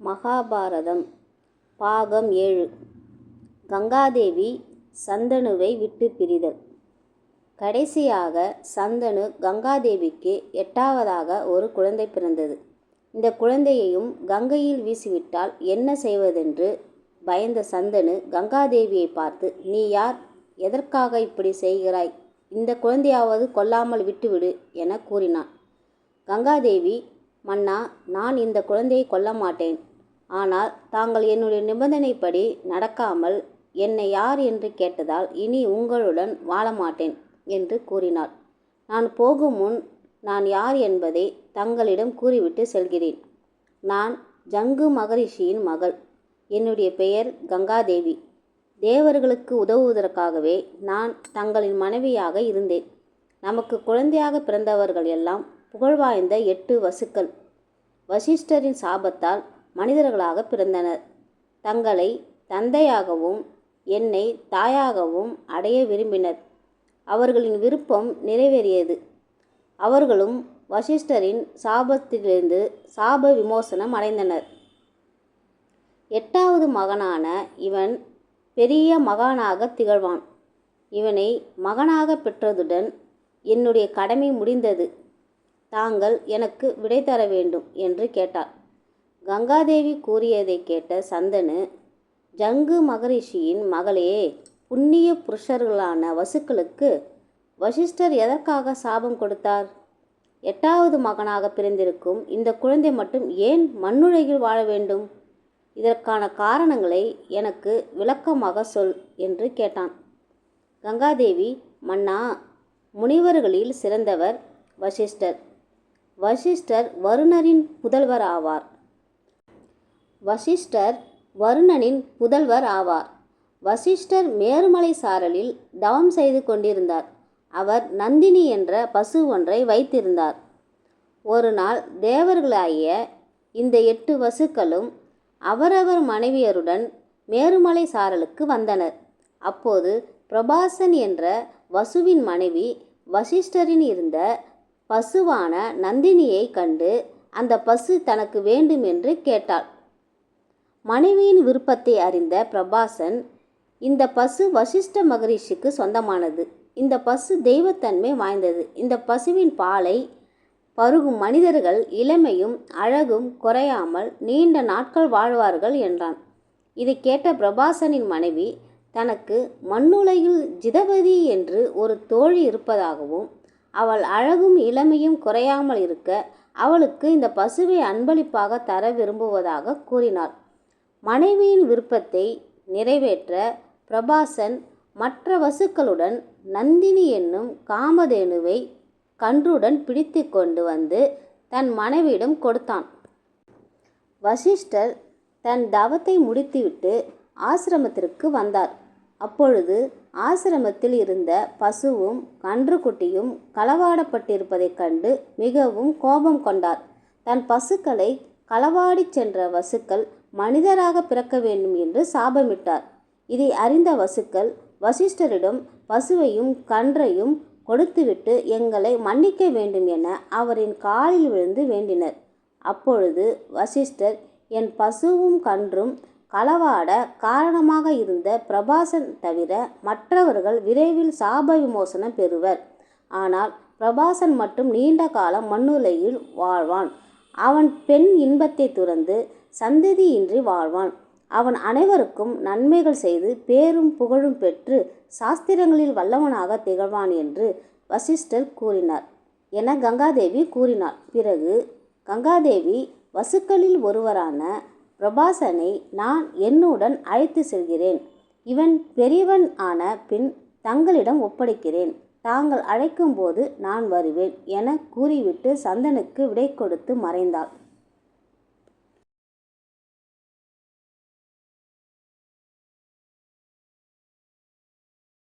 மகாபாரதம் பாகம் ஏழு. கங்காதேவி சந்தனுவை விட்டு பிரிதல். கடைசியாக சந்தனு கங்காதேவிக்கு எட்டாவதாக ஒரு குழந்தை பிறந்தது. இந்த குழந்தையையும் கங்கையில் வீசிவிட்டால் என்ன செய்வதென்று பயந்த சந்தனு கங்காதேவியை பார்த்து நீ யார்? எதற்காக இப்படி செய்கிறாய்? இந்த குழந்தையாவது கொல்லாமல் விட்டுவிடு என கூறினான். கங்காதேவி மன்னா நான் இந்த குழந்தையை கொல்ல மாட்டேன் ஆனால் தாங்கள் என்னுடைய நிபந்தனைப்படி நடக்காமல் என்னை யார் என்று கேட்டதால் இனி உங்களுடன் வாழ மாட்டேன் என்று கூறினார் நான் போகும் முன் நான் யார் என்பதை தங்களிடம் கூறிவிட்டு செல்கிறேன். நான் ஜங்கு மகரிஷியின் மகள். என்னுடைய பெயர் கங்காதேவி. தேவர்களுக்கு உதவுவதற்காகவே நான் தங்களின் மனைவியாக இருந்தேன். நமக்கு குழந்தையாக பிறந்தவர்கள் எல்லாம் புகழ்வாய்ந்த எட்டு வசுக்கள். வசிஷ்டரின் சாபத்தால் மனிதர்களாக பிறந்தனர். தங்களை தந்தையாகவும் என்னை தாயாகவும் அடைய விரும்பினர். அவர்களின் விருப்பம் நிறைவேறியது. அவர்களும் வசிஷ்டரின் சாபத்திலிருந்து சாப விமோசனம் அடைந்தனர். எட்டாவது மகனான இவன் பெரிய மகானாக திகழ்வான். இவனை மகனாக பெற்றதுடன் என்னுடைய கடமை முடிந்தது. தாங்கள் எனக்கு விடை தர வேண்டும் என்று கேட்டார் கங்காதேவி கூறியதை கேட்ட சந்தனு ஜங்கு மகரிஷியின் மகளே புண்ணிய புருஷர்களான வசுக்களுக்கு வசிஷ்டர் எதற்காக சாபம் கொடுத்தார்? எட்டாவது மகனாக பிறந்திருக்கும் இந்த குழந்தை மட்டும் ஏன் மண்ணுலகில் வாழ வேண்டும்? இதற்கான காரணங்களை எனக்கு விளக்கமாக சொல் என்று கேட்டான். கங்காதேவி மன்னா முனிவர்களில் சிறந்தவர் வசிஷ்டர். வசிஷ்டர் வருணரின் புதல்வர் ஆவார் வசிஷ்டர் வருணனின் புதல்வர் ஆவார். வசிஷ்டர் மேருமலை சாரலில் தவம் செய்து கொண்டிருந்தார். அவர் நந்தினி என்ற பசு ஒன்றை வைத்திருந்தார். ஒரு நாள் தேவர்களாகிய இந்த எட்டு வசுக்களும் அவரவர் மனைவியருடன் மேருமலை சாரலுக்கு வந்தனர். அப்போது பிரபாசன் என்ற வசுவின் மனைவி வசிஷ்டரின் இருந்த பசுவான நந்தினியை கண்டு அந்த பசு தனக்கு வேண்டும் என்று கேட்டாள். மனைவியின் விருப்பத்தை அறிந்த பிரபாசன் இந்த பசு வசிஷ்ட மகரிஷிக்கு சொந்தமானது. இந்த பசு தெய்வத்தன்மை வாய்ந்தது. இந்த பசுவின் பாலை பருகும் மனிதர்கள் இளமையும் அழகும் குறையாமல் நீண்ட நாட்கள் வாழ்வார்கள் என்றான். இதை கேட்ட பிரபாசனின் மனைவி தனக்கு மண்ணுலகில் ஜிதபதி என்று ஒரு தோழி இருப்பதாகவும் அவள் அழகும் இளமையும் குறையாமல் இருக்க அவளுக்கு இந்த பசுவை அன்பளிப்பாக தர விரும்புவதாக கூறினார் மனைவியின் விருப்பத்தை நிறைவேற்ற பிரபாசன் மற்ற வசுக்களுடன் நந்தினி என்னும் காமதேனுவை கன்றுடன் பிடித்து கொண்டு வந்து தன் மனைவியிடம் கொடுத்தான். வசிஷ்டர் தன் தவத்தை முடித்துவிட்டு ஆசிரமத்திற்கு வந்தார். அப்பொழுது ஆசிரமத்தில் இருந்த பசுவும் கன்றுக்குட்டியும் களவாடப்பட்டிருப்பதைக் கண்டு மிகவும் கோபம் கொண்டார். தன் பசுக்களை களவாடிச் சென்ற வசுக்கள் மனிதராக பிறக்க வேண்டும் என்று சாபமிட்டார். இதை அறிந்த வசுக்கள் வசிஷ்டரிடம் பசுவையும் கன்றையும் கொடுத்துவிட்டு எங்களை மன்னிக்க வேண்டும் என அவரின் காலில் விழுந்து வேண்டினர். அப்பொழுது வசிஷ்டர் என் பசுவும் கன்றும் களவாட காரணமாக இருந்த பிரபாசன் தவிர மற்றவர்கள் விரைவில் சாப விமோசனம் பெறுவர். ஆனால் பிரபாசன் மட்டும் நீண்ட காலம் மண்ணுலையில் வாழ்வான். அவன் பெண் இன்பத்தை துறந்து சந்ததியின்றி வாழ்வான். அவன் அனைவருக்கும் நன்மைகள் செய்து பேரும் புகழும் பெற்று சாஸ்திரங்களில் வல்லவனாக திகழ்வான் என்று வசிஷ்டர் கூறினார். என கங்காதேவி கூறினாள். பிறகு கங்காதேவி வசுக்களில் ஒருவரான பிரபாசனை நான் என்னுடன் அழைத்து செல்கிறேன். இவன் பெரியவன் ஆன பின் தங்களிடம் ஒப்படைக்கிறேன். தாங்கள் அழைக்கும்போது நான் வருவேன் என கூறிவிட்டு சந்தனுக்கு விடை கொடுத்து மறைந்தாள்.